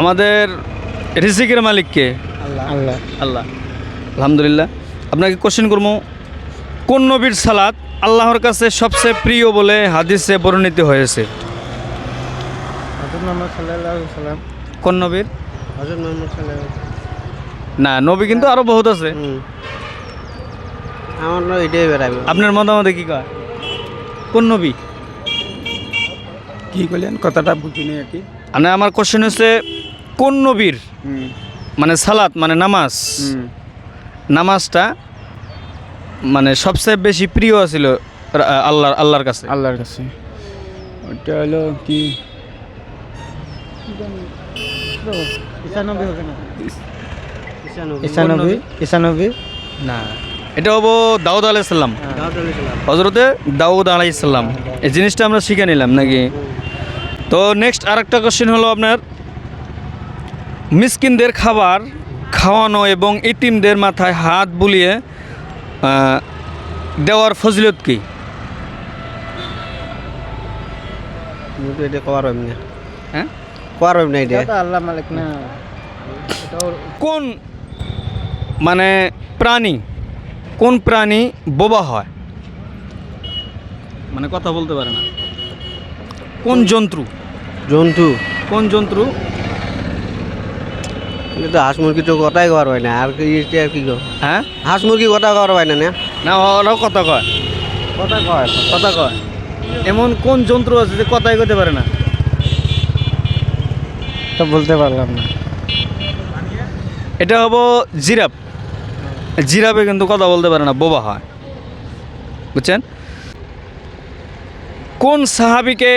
আমাদের রিজিকের মালিককে? আল্লাহ। আল্লাহ। আলহামদুলিল্লাহ। আপনাকে কোশ্চেন করব কোন নবীর সালাত আল্লাহর কাছে সবচেয়ে প্রিয় বলে হাদিসে বর্ণিত হয়েছে? কোন নবীর? না নবী কিন্তু আরও বহুত আছে। আমার না এটাই বেড়াবে আপনার মতামতে কি কয়? কোন নবী? কি করলেন কথাটা বুঝিনি আর কি। মানে আমার কোশ্চেন হচ্ছে কোন নবীর মানে সালাত মানে নামাজ? নামাজটা মানে সবচেয়ে বেশি প্রিয় ছিল আল্লাহর আল্লাহর কাছে। আল্লাহর কাছে। ওটা হলো কি? না? এটা হব দাউদ আলাইসাল্লাম হজরতে দাউদ আলাইসাল্লাম এই জিনিসটা আমরা শিখে নিলাম নাকি? তো নেক্সট আরেকটা কোশ্চেন হলো আপনার মিসকিনদের খাবার খাওয়ানো এবং ইতিমদের মাথায় হাত বুলিয়ে দেওয়ার ফজিলত কি? হ্যাঁ? না কোন মানে প্রাণী কোন প্রাণী বোবা হয়? মানে কথা বলতে পারে না। কোন? জন্তু? জন্তু। কোন জন্তু এটা তো হাঁস মুরগি তো কথাই কবার হয় না। আর কি আর কি গো হ্যাঁ? হাঁস মুরগি কথা কবার হয় না না। ওরাও কথা কয়। কথা কয়। কথা কয়। এমন কোন যন্ত্র আছে যে কথাই কইতে পারে না? তো বলতে পারলাম না। এটা হব জিরাফ। জিরাফে কিন্তু কথা বলতে পারে না বোবা হয়। বুঝছেন? কোন সাহাবিকে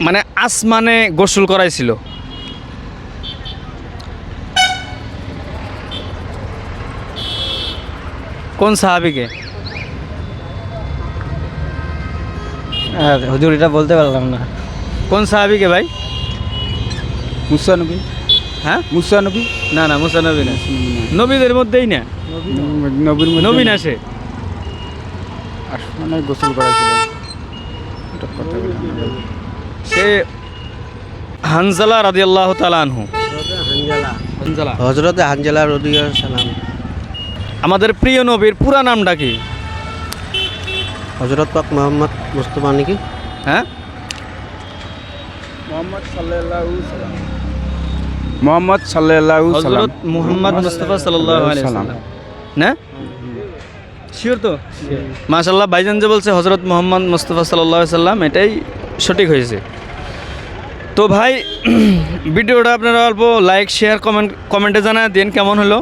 মানে আসমানে গোসল করাইছিল? কোন সাহাবিকে? আর হুজুর এটা বলতে পারলাম না। কোন সাহাবিকে ভাই? মুসানবী হ্যাঁ? মুসানবী না না মুসা নবী না। নবীদের মধ্যেই না? নবীর নবী না সে? আসমানে গোসল করাছিল এটা কথা সে হানজালা রাজি আল্লাহ তালানহু হানজালা। হজরতে হানজালা রদিয়া সালাম আমাদের প্রিয় নবীর পুরা নামটা কি? হজরত পাক মোহাম্মদ মুস্তফা নাকি? হ্যাঁ? মোহাম্মদ সাল্লাল্লাহু সাল্লাম। মোহাম্মদ সাল্লাল্লাহু হজরত মুহাম্মদ মুস্তফা সাল্লাল্লাহু আলাইহি সাল্লাম। সাল্লাম। না? শিওর তো? মাশাল্লাহ ভাইজান যে বলছে হজরত মোহাম্মদ মুস্তফা সাল্লাল্লাহু আলাইহি সাল্লাম এটাই সঠিক হয়েছে। তো ভাই ভিডিওটা আপনারা অল্প লাইক শেয়ার কমেন্ট কমেন্টে জানায় দিন কেমন হলো।